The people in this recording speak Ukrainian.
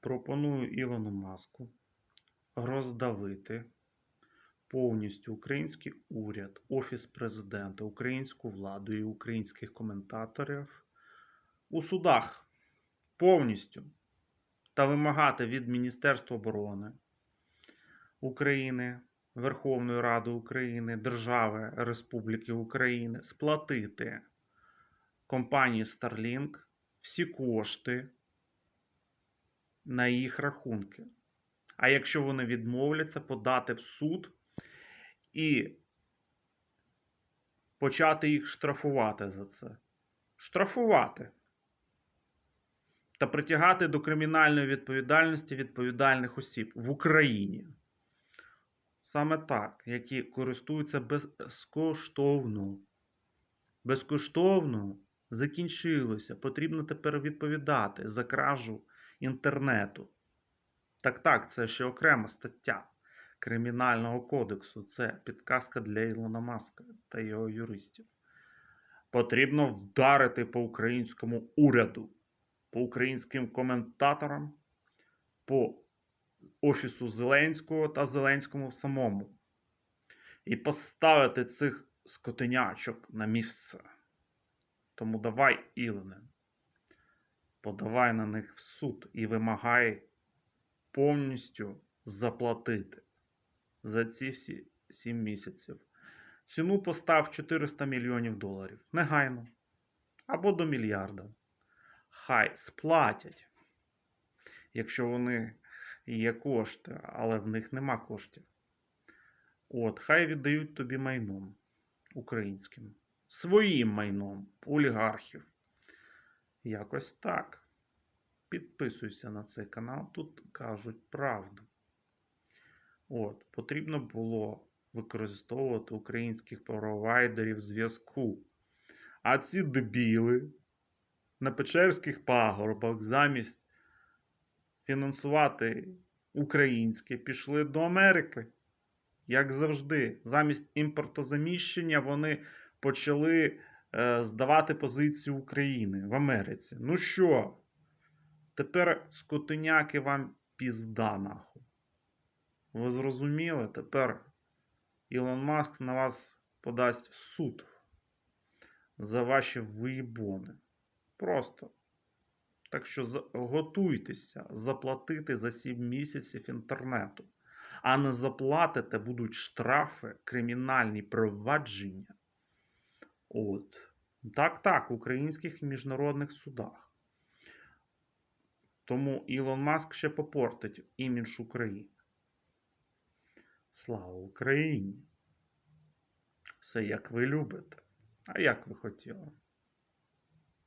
Пропоную Ілону Маску роздавити повністю український уряд, Офіс президента, українську владу і українських коментаторів у судах повністю та вимагати від Міністерства оборони України, Верховної Ради України, Держави Республіки України сплатити компанії Starlink всі кошти на їх рахунки. А якщо вони відмовляться, подати в суд і почати їх штрафувати за це. Штрафувати. Та притягати до кримінальної відповідальності відповідальних осіб в Україні. Саме так, які користуються безкоштовно. Безкоштовно закінчилося. Потрібно тепер відповідати за кражу інтернету. Так, так, це ще окрема стаття Кримінального кодексу. Це підказка для Ілона Маска та його юристів. Потрібно вдарити по українському уряду, по українським коментаторам, по Офісу Зеленського та Зеленському самому. І поставити цих скотинячок на місце. Тому давай, Ілоне, подавай на них в суд і вимагай повністю заплатити за ці всі 7 місяців. Ціну постав 400 мільйонів доларів. Негайно. Або до мільярда. Хай сплатять, якщо вони є кошти, але в них нема коштів. От, хай віддають тобі майном українським. Своїм майном олігархів. Якось так. Підписуйся на цей канал, тут кажуть правду. От, потрібно було використовувати українських провайдерів зв'язку. А ці дебіли на Печерських пагорбах замість фінансувати українське пішли до Америки. Як завжди, замість імпортозаміщення вони почали здавати позицію України в Америці. Ну що? Тепер скотиняки вам пізда нахуй. Ви зрозуміли? Тепер Ілон Маск на вас подасть суд за ваші виїбони. Просто. Так що готуйтеся заплатити за 7 місяців інтернету. А не заплатите, будуть штрафи, кримінальні провадження. От. Так, так, в українських і міжнародних судах. Тому Ілон Маск ще попортить імідж України. Слава Україні! Все як ви любите. А як ви хотіли.